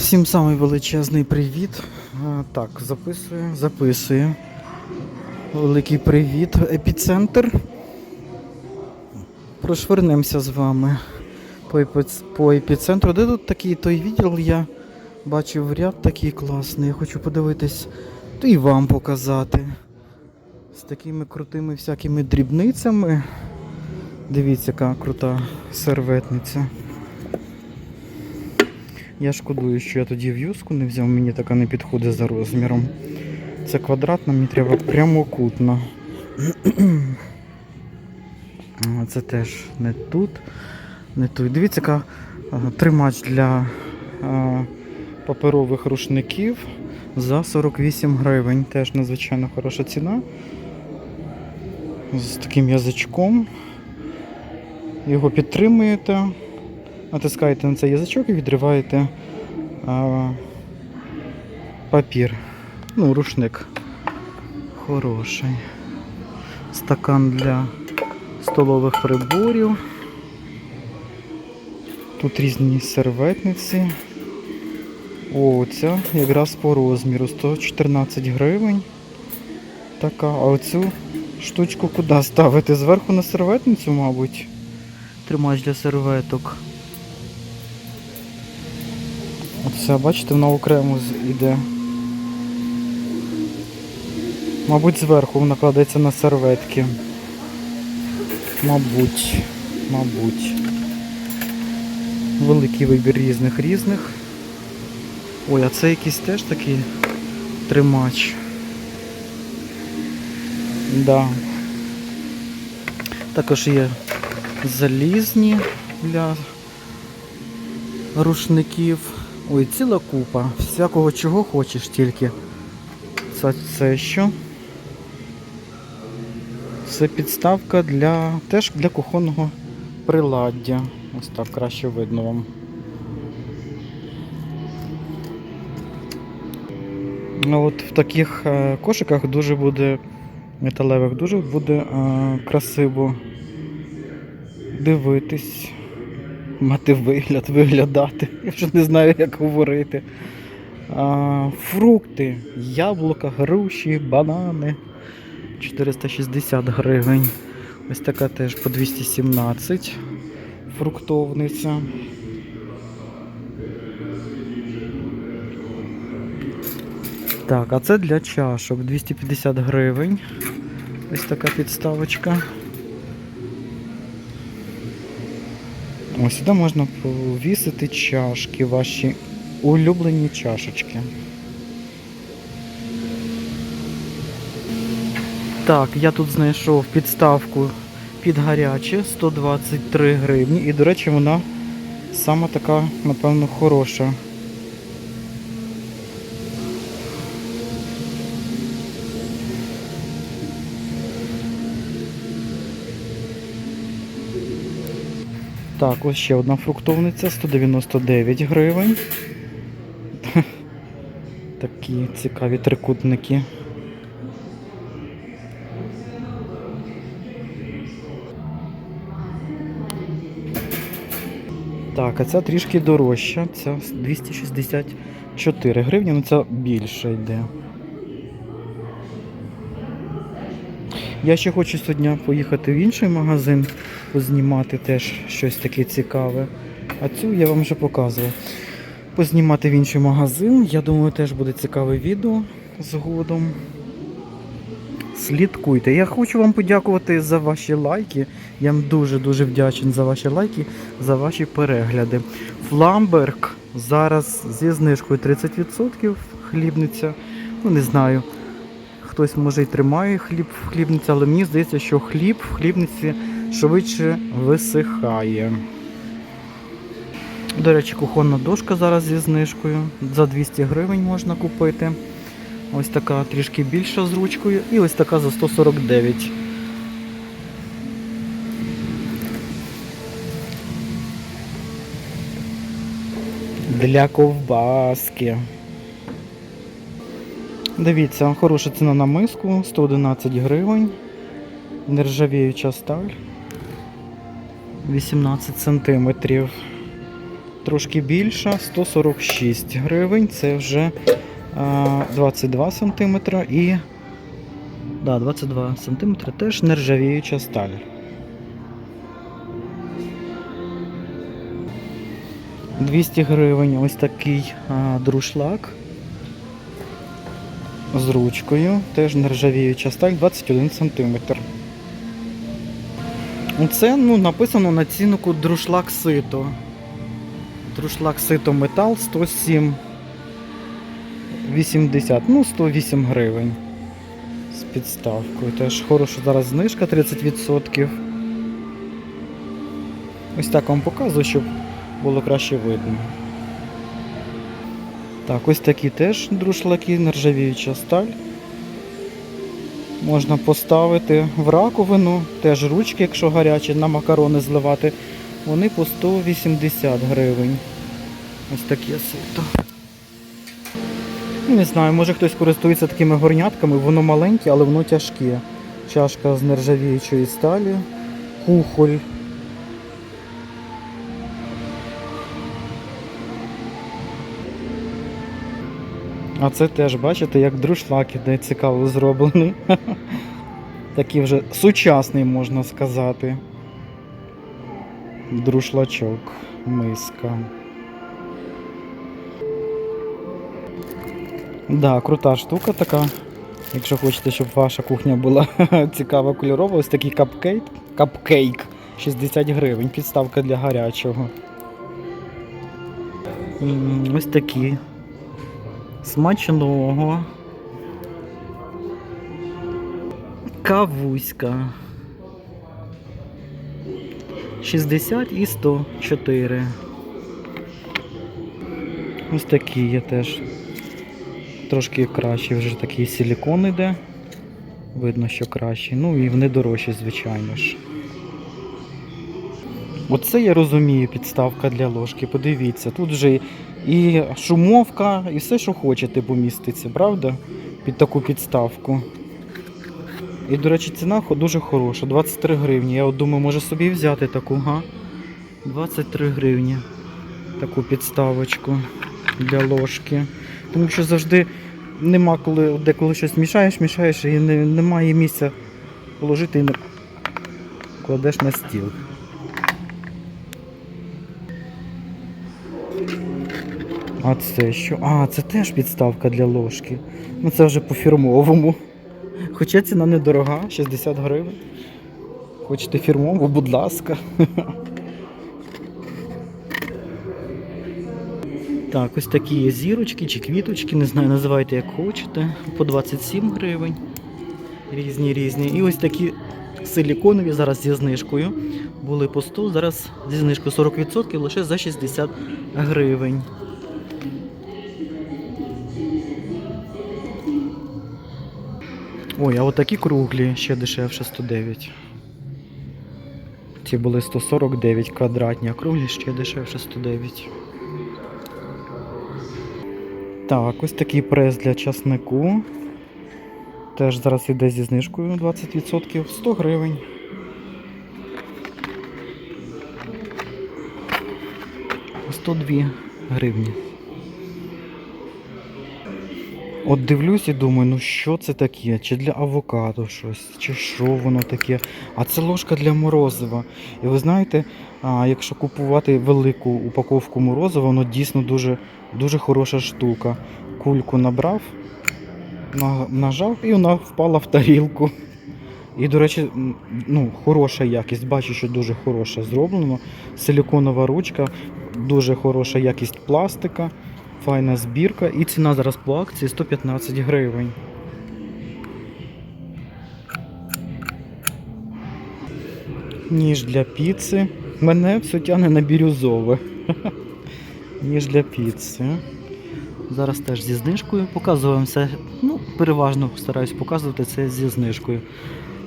Всім самий величезний привіт. Так, записую, записую. Великий привіт, епіцентр. Прошвернемося з вами по, епіцентру. Де тут такий той відділ? Я бачив ряд такий класний. Я хочу подивитись, то і вам показати. З такими крутими всякими дрібницями. Дивіться, яка крута серветниця. Я шкодую, що я тоді в'юзку не взяв, мені така не підходить за розміром. Це квадратна, мені треба прямокутно. А, Це теж не тут, не тут. Дивіться, яка тримач для паперових рушників за 48 гривень. Теж надзвичайно хороша ціна. З таким язичком. Його підтримуєте. Натискаєте на цей язичок і відриваєте а, папір. Ну, рушник. Хороший. Стакан для столових приборів. Тут різні серветниці. О, ця якраз по розміру 114 гривень. Така, а оцю штучку куди ставити? Зверху на серветницю, мабуть. Тримач для серветок. Оце, бачите, вона окремо йде. Мабуть, зверху вона кладеться на серветки. Мабуть, мабуть. Великий вибір різних різних. Ой, а це якийсь теж такий тримач. Да. Також є залізні для рушників. Ой, ціла купа. Всякого чого хочеш тільки. Це, це що? Це підставка для теж для кухонного приладдя. Ось так краще видно вам. Ну, от в таких е, кошиках дуже буде металевих, дуже буде е, красиво дивитись мати вигляд, виглядати. Я вже не знаю, як говорити. А, фрукти, яблука, груші, банани. 460 гривень. Ось така теж по 217 фруктовниця. Так, а це для чашок 250 гривень. Ось така підставочка. Ось сюди можна повісити чашки, ваші улюблені чашечки. Так, я тут знайшов підставку під гаряче 123 гривні. І, до речі, вона сама така, напевно, хороша. Так, ось ще одна фруктовниця 199 гривень. Такі цікаві трикутники. Так, а ця трішки дорожча. Ця 264 гривні, ну ця більше йде. Я ще хочу сьогодні поїхати в інший магазин, познімати теж щось таке цікаве. А цю я вам вже показував. Познімати в інший магазин. Я думаю, теж буде цікаве відео згодом. Слідкуйте. Я хочу вам подякувати за ваші лайки. Я вам дуже-дуже вдячний за ваші лайки, за ваші перегляди. Фламберг зараз зі знижкою 30% хлібниця. Ну, не знаю. Хтось може й тримає хліб в хлібниці, але мені здається, що хліб в хлібниці швидше висихає. До речі, кухонна дошка зараз зі знижкою. За 200 гривень можна купити. Ось така трішки більша з ручкою. І ось така за 149. Для ковбаски. Дивіться, хороша ціна на миску, 111 гривень. Нержавіюча сталь. 18 сантиметрів. трошки більша, 146 гривень. Це вже 22 см і да, 22 см теж нержавіюча сталь. «200 гривень ось такий а, друшлак з ручкою, теж нержавіюча сталь 21 см. Це ну, написано на ціннику друшлак сито. Друшлак сито метал 107 80, ну 108 гривень з підставкою. Теж хороша зараз знижка 30%. Ось так вам показую, щоб було краще видно. Так, ось такі теж друшлаки, нержавіюча сталь. Можна поставити в раковину, теж ручки, якщо гарячі, на макарони зливати. Вони по 180 гривень. Ось таке сито. Не знаю, може хтось користується такими горнятками, воно маленьке, але воно тяжке. Чашка з нержавіючої сталі, кухоль. А це теж, бачите, як друшлак іде цікаво зроблений. Такий вже сучасний, можна сказати. Друшлачок, миска. Да, крута штука така. Якщо хочете, щоб ваша кухня була цікава кольорова, ось такий капкейк. Капкейк 60 гривень, підставка для гарячого. Ось такі. Смачного. Кавуська. 60 і 104. Ось такі є теж. Трошки кращий, вже такий силікон іде. Видно, що кращий. Ну і вони дорожчі, звичайно ж. Оце я розумію підставка для ложки. Подивіться, тут вже і шумовка, і все, що хочете, поміститься, правда? Під таку підставку. І, до речі, ціна дуже хороша, 23 гривні. Я от думаю, може собі взяти таку, га? 23 гривні. Таку підставочку для ложки. Тому що завжди нема коли, деколи щось мішаєш, мішаєш, і не, немає місця положити і не кладеш на стіл. А це що? А, це теж підставка для ложки. Ну це вже по фірмовому. Хоча ціна недорога, 60 гривень. Хочете фірмову, будь ласка. Так, ось такі є зірочки чи квіточки, не знаю, називайте як хочете. По 27 гривень. Різні різні. І ось такі силіконові зараз зі знижкою. Були по 100, зараз зі знижкою 40% лише за 60 гривень. Ой, а от такі круглі ще дешевше 109. Ці були 149 квадратні, а круглі ще дешевше 109. Так, ось такий прес для часнику. Теж зараз іде зі знижкою 20%, 100 гривень. Сто дві гривні. От дивлюсь і думаю, ну що це таке? Чи для авокадо щось, чи що воно таке? А це ложка для морозива. І ви знаєте, якщо купувати велику упаковку морозива, воно дійсно дуже, дуже хороша штука. Кульку набрав, на- нажав і вона впала в тарілку. І, до речі, ну, хороша якість, бачу, що дуже хороша зроблено. Силіконова ручка, дуже хороша якість пластика, файна збірка. І ціна зараз по акції 115 гривень. Ніж для піци. Мене все тягне на бірюзове. Ніж для піци. Зараз теж зі знижкою. Показую вам все. Ну, переважно стараюсь показувати це зі знижкою.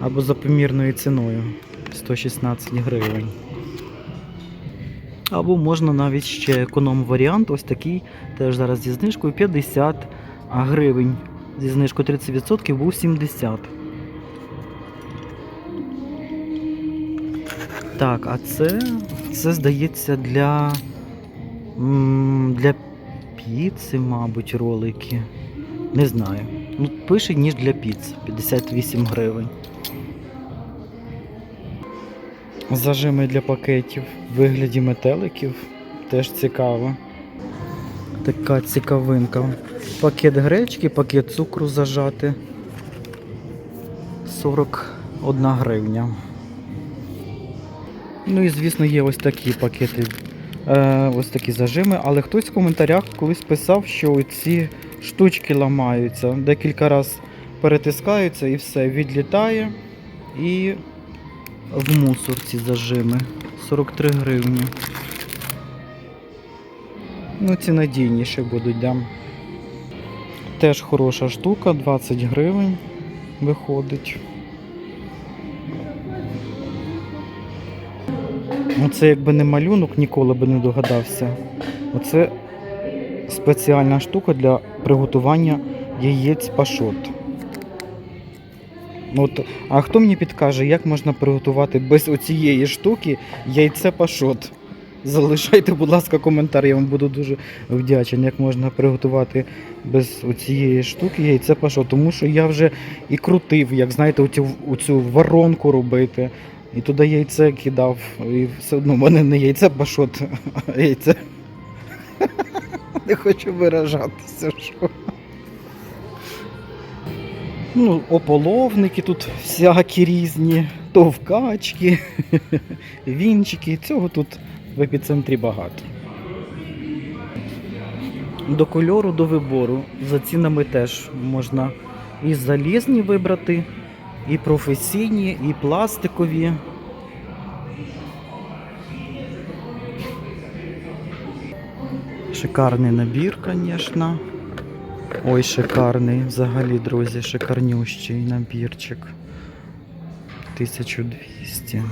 Або за помірною ціною 116 гривень. Або можна навіть ще економ варіант, ось такий, теж зараз зі знижкою 50 гривень. Зі знижкою 30% був 70. Так, а це, це здається для Для піци, мабуть, ролики. Не знаю. Ну, пише ніж для піци. 58 гривень. Зажими для пакетів в вигляді метеликів. Теж цікаво. Така цікавинка. Пакет гречки, пакет цукру зажати. 41 гривня. Ну і звісно є ось такі пакети, е, ось такі зажими, але хтось в коментарях колись писав, що ці штучки ламаються. Декілька разів перетискаються і все, відлітає. І в мусор ці зажими. 43 гривні. Ну, ці надійніші будуть, да. Теж хороша штука, 20 гривень виходить. Оце якби не малюнок, ніколи би не догадався. Оце спеціальна штука для приготування яєць пашот. От, а хто мені підкаже, як можна приготувати без оцієї штуки яйце пашот? Залишайте, будь ласка, коментар, я вам буду дуже вдячен, як можна приготувати без оцієї штуки яйце пашот. Тому що я вже і крутив, як знаєте, оцю, оцю воронку робити. І туди яйце кидав, і все одно в мене не яйце пашот, а яйце. Не хочу виражатися. Що. Ну, ополовники тут всякі різні, товкачки, вінчики. Цього тут в епіцентрі багато. До кольору, до вибору. За цінами теж можна і залізні вибрати, і професійні, і пластикові. Шикарний набір, звісно. Ой, шикарний, взагалі, друзі, шикарнющий набірчик. 1200.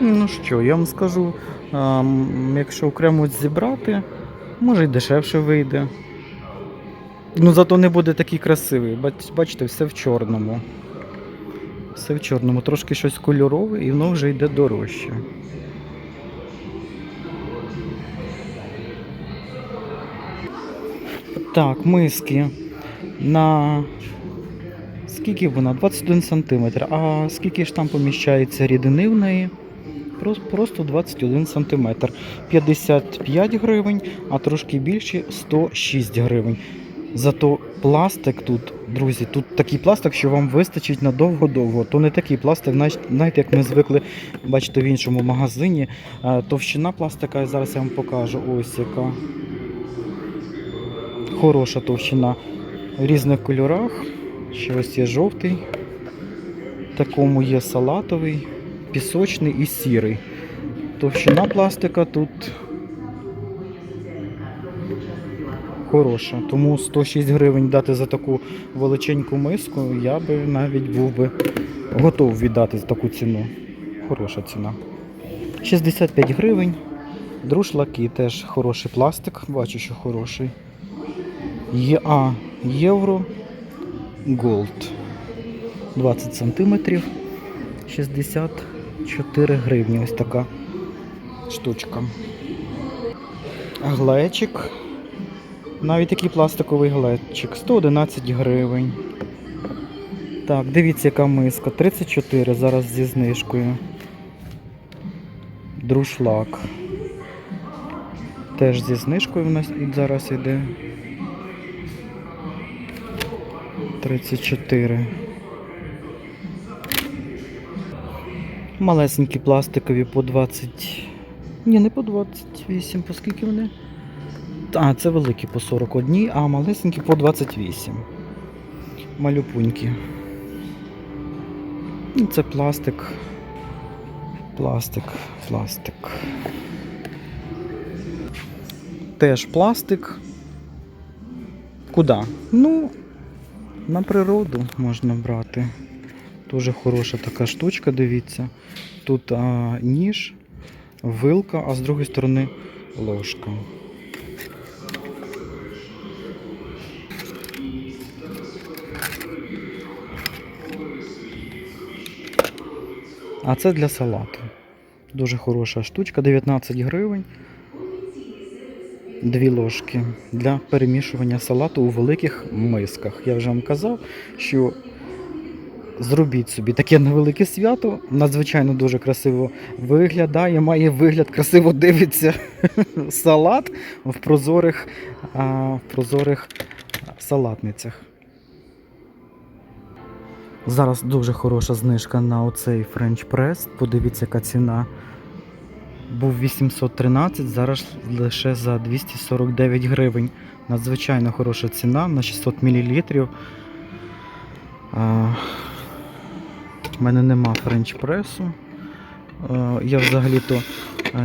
Ну що, я вам скажу, якщо окремо зібрати, може й дешевше вийде. Ну зато не буде такий красивий. Бач- Бачите, все в чорному. Все в чорному. Трошки щось кольорове і воно вже йде дорожче. Так, миски на скільки вона? 21 см. А скільки ж там поміщається рідини в неї? Просто 21 см. 55 гривень, а трошки більше 106 гривень. Зато пластик тут, друзі, тут такий пластик, що вам вистачить надовго-довго. То не такий пластик, знаєте, як ми звикли бачити в іншому магазині. Е, Товщина пластика, зараз я вам покажу. Ось яка. Хороша товщина в різних кольорах. Ще ось є жовтий. Такому є салатовий, пісочний і сірий. Товщина пластика тут хороша. Тому 106 гривень дати за таку величеньку миску, я би навіть був би готов віддати за таку ціну. Хороша ціна. 65 гривень. Друшлаки теж хороший пластик, бачу, що хороший. Є, євро Голд. 20 сантиметрів. 64 гривні. Ось така штучка. Глечик. Навіть такий пластиковий глечик. 111 гривень. Так, дивіться, яка миска. 34 зараз зі знижкою. Друшлак. Теж зі знижкою в нас зараз іде. 34. Малесенькі пластикові по 20. Ні, не по 28, по вони? А, це великі по 41, а малесенькі по 28. Малюпунькі. Ну, Це пластик. Пластик, пластик. Теж пластик. Куда? Ну, на природу можна брати. Дуже хороша така штучка, дивіться. Тут а, ніж, вилка, а з другої сторони ложка. А це для салату. Дуже хороша штучка, 19 гривень. Дві ложки для перемішування салату у великих мисках. Я вже вам казав, що зробіть собі таке невелике свято. Надзвичайно дуже красиво виглядає, має вигляд, красиво дивиться салат в прозорих, в прозорих салатницях. Зараз дуже хороша знижка на оцей френч прес. Подивіться, яка ціна. Був 813, зараз лише за 249 гривень. Надзвичайно хороша ціна на 600 мл. У мене нема френч-пресу. Я взагалі-то,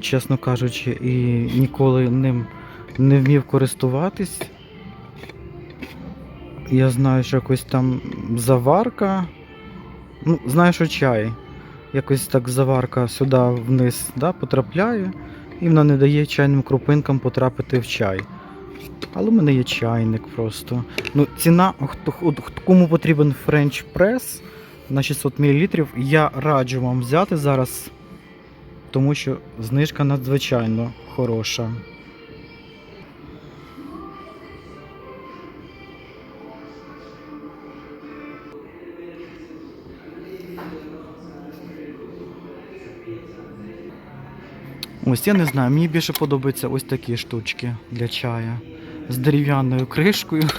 чесно кажучи, і ніколи ним не вмів користуватись. Я знаю, що якось там заварка. Ну, знаю, що чай. Якось так заварка сюди вниз да, потрапляє, і вона не дає чайним крупинкам потрапити в чай. Але в мене є чайник просто. Ну, ціна, хто, кому потрібен френч прес на 600 мл, я раджу вам взяти зараз, тому що знижка надзвичайно хороша. Ось я не знаю, мені більше подобаються ось такі штучки для чая з дерев'яною кришкою.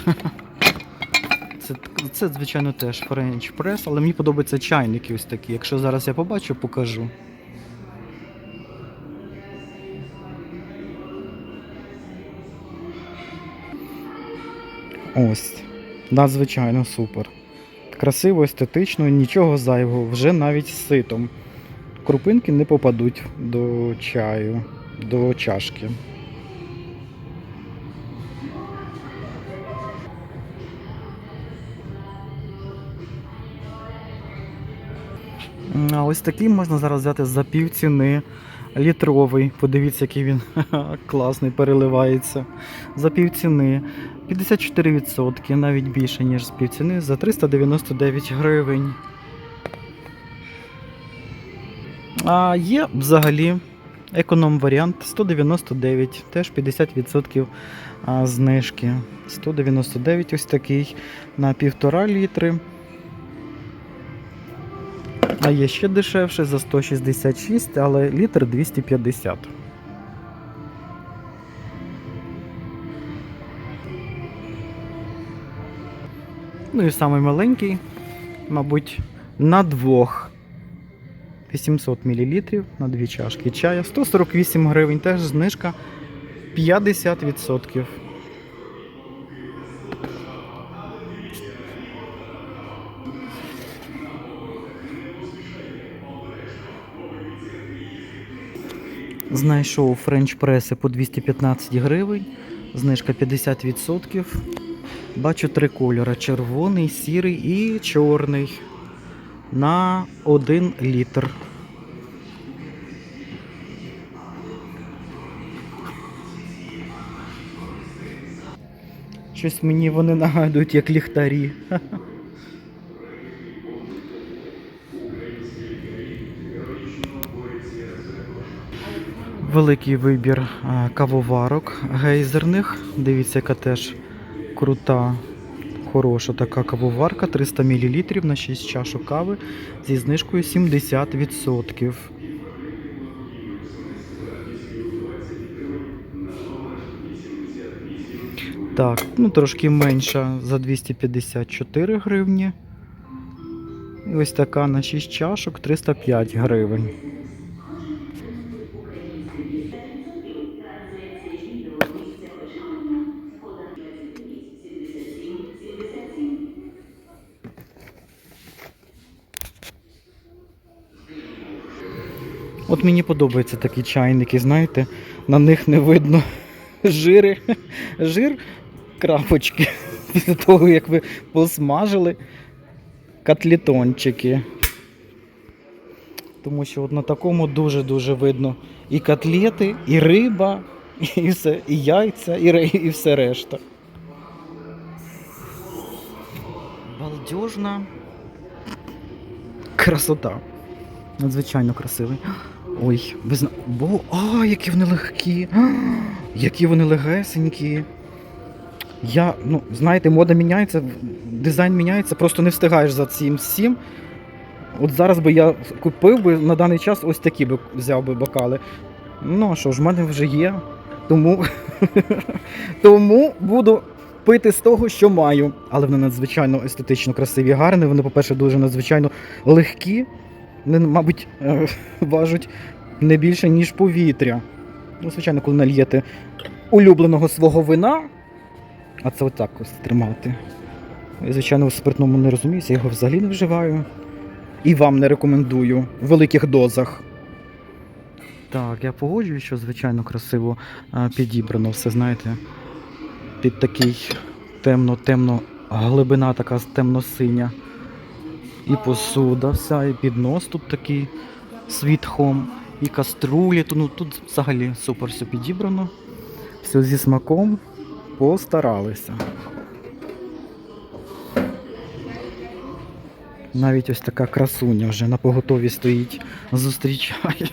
Це, це звичайно, теж френч прес, але мені подобаються чайники ось такі. Якщо зараз я побачу, покажу. Ось. Надзвичайно супер. Красиво, естетично, нічого зайвого, вже навіть з ситом. Крупинки не попадуть до чаю, до чашки. Ось такий можна зараз взяти за пів ціни. Літровий. Подивіться, який він класний, переливається. За пів ціни. 54%, навіть більше, ніж з пів ціни, за 399 гривень. А є взагалі економ варіант 199, теж 50% а, знижки. 199 ось такий на 1,5 літри. А є ще дешевше за 166, але літр 250. Ну і самий маленький, мабуть, на двох. 800 мл на дві чашки чая. 148 гривень, теж знижка 50%. Знайшов френч-преси по 215 гривень, знижка 50%. Бачу три кольори: червоний, сірий і чорний на 1 літр. Щось мені вони нагадують як ліхтарі. Великий вибір кавоварок гейзерних. Дивіться, яка теж крута, хороша така кавоварка. 300 мл на 6 чашок кави зі знижкою 70%. Так, ну трошки менша за 254 гривні. І ось така на 6 чашок 305 гривень. От мені подобаються такі чайники, знаєте, на них не видно жири, жир крапочки після того, як ви посмажили котлетончики. Тому що от на такому дуже-дуже видно і котлети, і риба, і все, і яйця, і, і все решта. Балдежна красота. Надзвичайно красивий. Ой, ви зна... Бо... А, які вони легкі! Які вони легесенькі. Я, ну, знаєте, мода міняється, дизайн міняється, просто не встигаєш за цим всім. От зараз би я купив би на даний час ось такі би взяв би бокали. Ну, а що ж, в мене вже є. Тому, тому буду пити з того, що маю. Але вони надзвичайно естетично красиві, гарні. Вони, по-перше, дуже надзвичайно легкі. Мабуть, е, важать не більше, ніж повітря. Ну, звичайно, коли нальєте улюбленого свого вина, а це отак ось тримати. Я, звичайно, в спиртному не розуміюся, я його взагалі не вживаю. І вам не рекомендую в великих дозах. Так, я погоджуюсь, що звичайно красиво а, підібрано все, знаєте. Під такий темно-темно, глибина така темно-синя. І посуда вся, і піднос тут такий світхом, і каструлі. Тут, ну, тут взагалі супер все підібрано. Все зі смаком постаралися. Навіть ось така красуня вже на поготові стоїть, зустрічає.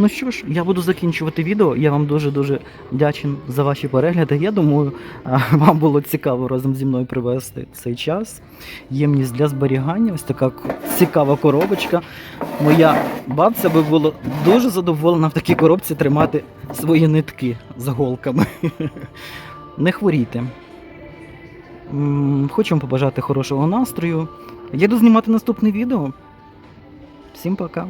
Ну що ж, я буду закінчувати відео. Я вам дуже-дуже вдячен за ваші перегляди. Я думаю, вам було цікаво разом зі мною привести цей час. Ємність для зберігання, ось така цікава коробочка. Моя бабця би була дуже задоволена в такій коробці тримати свої нитки з голками. Не хворійте. Хочу вам побажати хорошого настрою. Я йду знімати наступне відео. Всім пока.